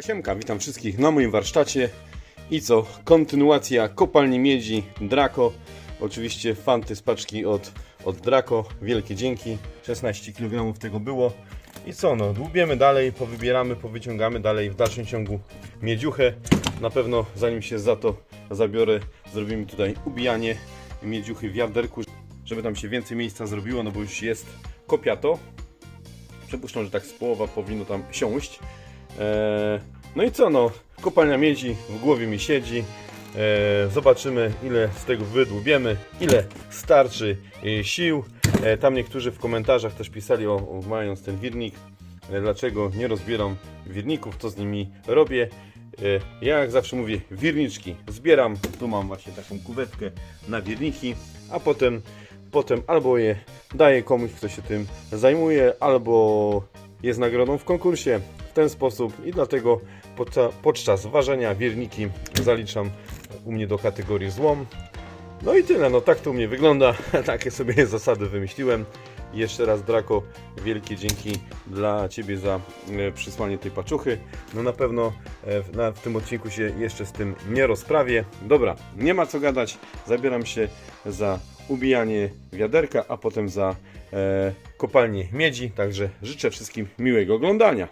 Siemka, witam wszystkich na moim warsztacie. I co? Kontynuacja kopalni miedzi Draco. Oczywiście fanty z paczki od, od Draco. Wielkie dzięki. 16 kg tego było. I co no, dłubiemy dalej, powybieramy, powyciągamy dalej w dalszym ciągu miedziuchę. Na pewno zanim się za to zabiorę, zrobimy tutaj ubijanie miedziuchy w wiaderku, żeby tam się więcej miejsca zrobiło, no bo już jest kopiato. Przypuszczam, że tak z połowa powinno tam siąść. Eee, no i co no, kopalnia miedzi w głowie mi siedzi. Eee, zobaczymy ile z tego wydłubiemy, ile starczy e, sił. E, tam niektórzy w komentarzach też pisali o, o mając ten wirnik, e, dlaczego nie rozbieram wirników, co z nimi robię. E, ja jak zawsze mówię, wirniczki zbieram, tu mam właśnie taką kuwetkę na wirniki, a potem, potem albo je daję komuś, kto się tym zajmuje, albo jest nagrodą w konkursie w ten sposób i dlatego podca- podczas ważenia wierniki zaliczam u mnie do kategorii złom. No i tyle, no tak to u mnie wygląda, takie sobie zasady wymyśliłem. Jeszcze raz Draco, wielkie dzięki dla Ciebie za e, przysłanie tej paczuchy. No na pewno e, w, na, w tym odcinku się jeszcze z tym nie rozprawię. Dobra, nie ma co gadać, zabieram się za ubijanie wiaderka, a potem za e, kopalnię miedzi. Także życzę wszystkim miłego oglądania.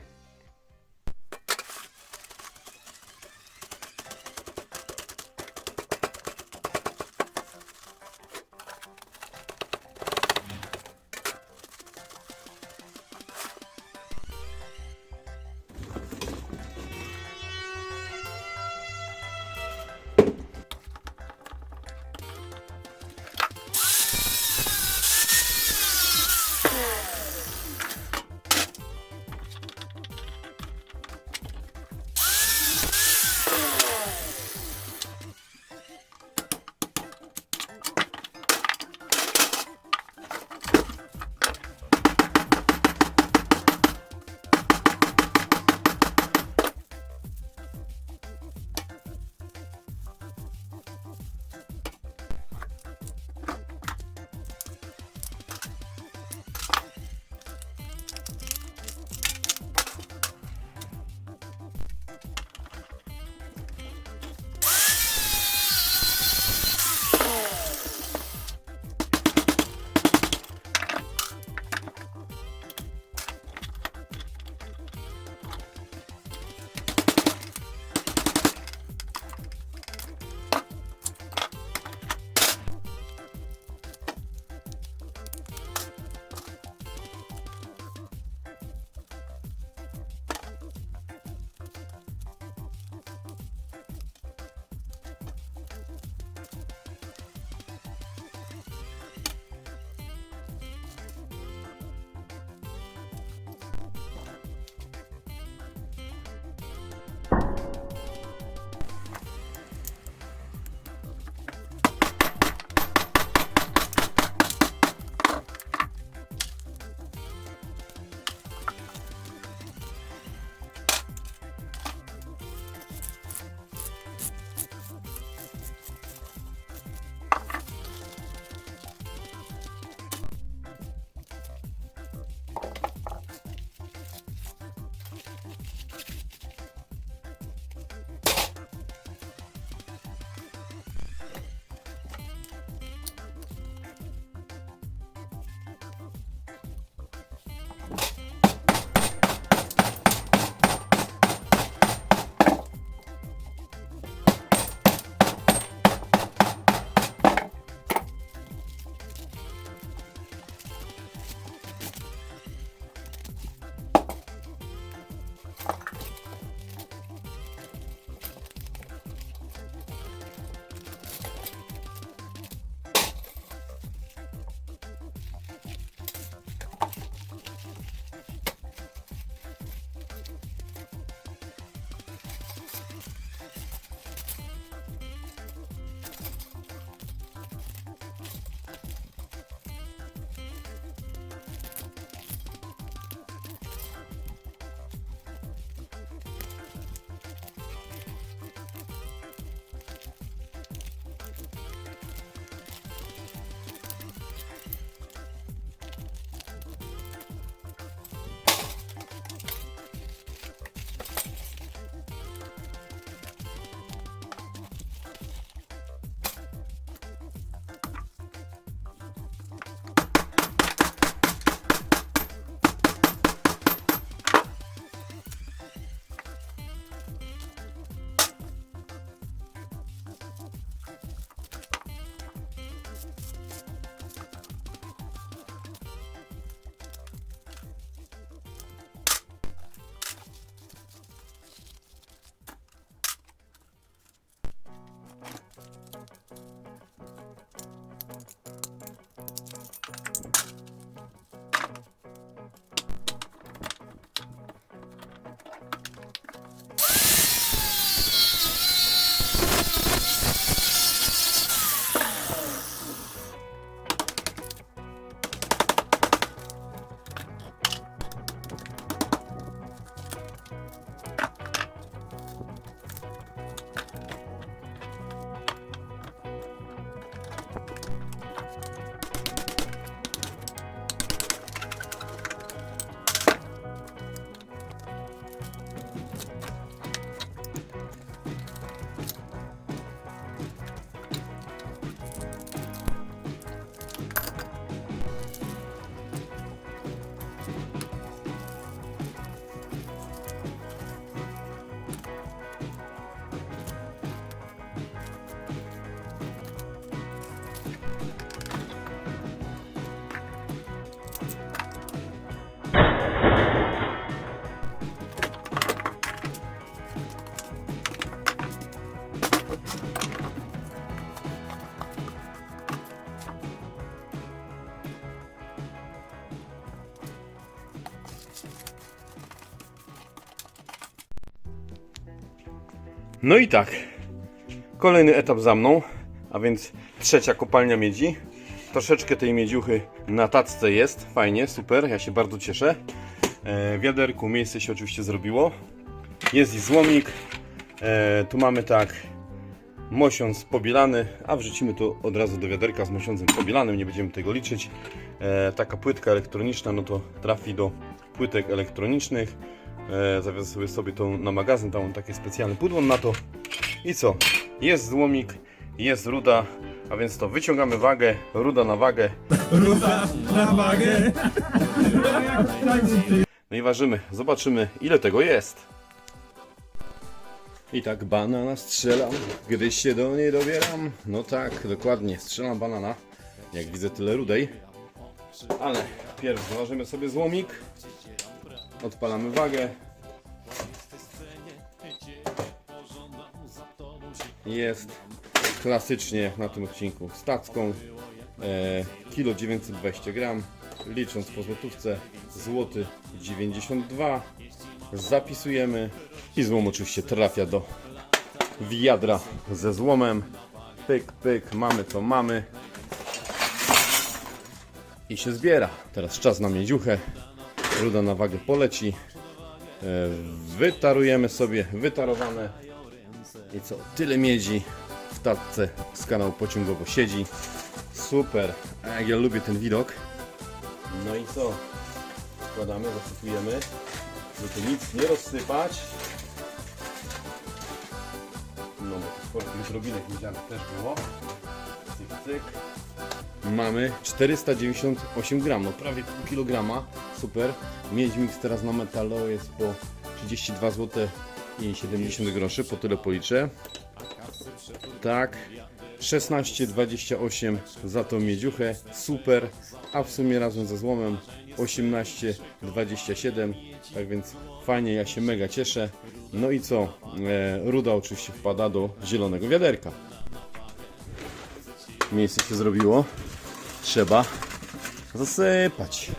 No i tak, kolejny etap za mną, a więc trzecia kopalnia miedzi. Troszeczkę tej miedziuchy na tacce jest, fajnie, super, ja się bardzo cieszę. E, w wiaderku miejsce się oczywiście zrobiło. Jest i złomnik. E, tu mamy tak mosiąc pobielany, a wrzucimy to od razu do wiaderka z mosiącem pobielanym, nie będziemy tego liczyć. E, taka płytka elektroniczna, no to trafi do płytek elektronicznych. E, zawiozę sobie, sobie to na magazyn, tam mam takie specjalne pudło na to. I co? Jest złomik, jest ruda, a więc to wyciągamy wagę, ruda na wagę. Ruda na wagę. No i ważymy, zobaczymy ile tego jest. I tak banana strzelam, gdy się do niej dobieram. No tak, dokładnie, strzelam banana. Jak widzę tyle rudej. Ale pierw założymy sobie złomik. Odpalamy wagę. Jest klasycznie na tym odcinku z tacką. E, kilo 920 gram, licząc po złotówce, złoty 92. Zapisujemy i złom oczywiście trafia do wiadra ze złomem. Pyk, pyk, mamy co mamy. I się zbiera. Teraz czas na miedziuchę. Ruda na wagę poleci. E, Wytarujemy sobie wytarowane. I co? Tyle miedzi w tatce z kanału pociągowo siedzi. Super. Jak ja lubię ten widok. No i co? Składamy, zasypujemy. Żeby nic nie rozsypać. No bo tu sporo tych drobinek miedzianych też było. Cyk, cyk. Mamy 498 gram, no prawie pół kilograma. Super. Miedź mix teraz na metalu jest po 32 zł i 70 groszy, po tyle policzę. Tak. 16,28 za tą miedziuchę, super, a w sumie razem ze złomem 18,27, tak więc fajnie, ja się mega cieszę. No i co, e, ruda oczywiście wpada do zielonego wiaderka. Miejsce się zrobiło, trzeba zasypać.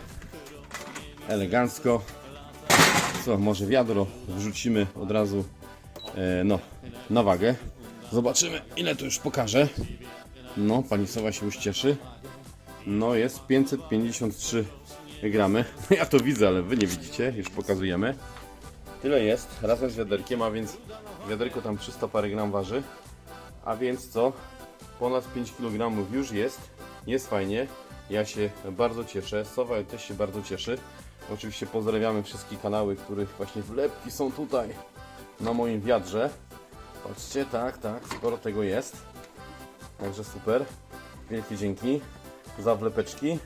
Elegancko. Co, może wiadro wrzucimy od razu e, no, na wagę. Zobaczymy ile to już pokaże. No, pani Sowa się już cieszy. No, jest 553 gramy. Ja to widzę, ale wy nie widzicie, już pokazujemy. Tyle jest, razem z wiaderkiem, a więc wiaderko tam 300 parę gram waży. A więc co? Ponad 5 kg już jest. Jest fajnie. Ja się bardzo cieszę. Sowa też się bardzo cieszy. Oczywiście pozdrawiamy wszystkie kanały, których właśnie wlepki są tutaj na moim wiadrze. Patrzcie, tak, tak, sporo tego jest. Także super. Wielkie dzięki za wlepeczki.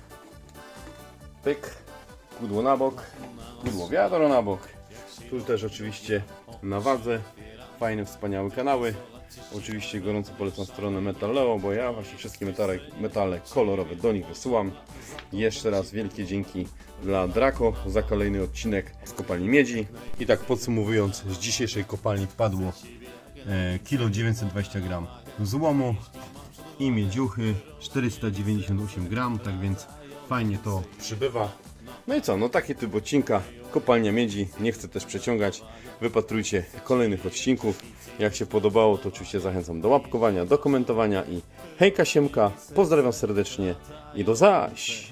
Pyk, pudło na bok, pudło wiadro na bok. Tu też oczywiście na wadze. Fajne, wspaniałe kanały. Oczywiście gorąco polecam stronę Metaleo, bo ja właśnie wszystkie metale, metale kolorowe do nich wysyłam. Jeszcze raz wielkie dzięki dla Draco za kolejny odcinek z kopalni miedzi. I tak podsumowując, z dzisiejszej kopalni padło e, kilo 920 gram złomu i miedziuchy 498 gram, tak więc fajnie to przybywa. No i co, no taki typ odcinka, kopalnia miedzi, nie chcę też przeciągać, wypatrujcie kolejnych odcinków. Jak się podobało, to oczywiście zachęcam do łapkowania, do komentowania i hejka siemka, pozdrawiam serdecznie i do zaś!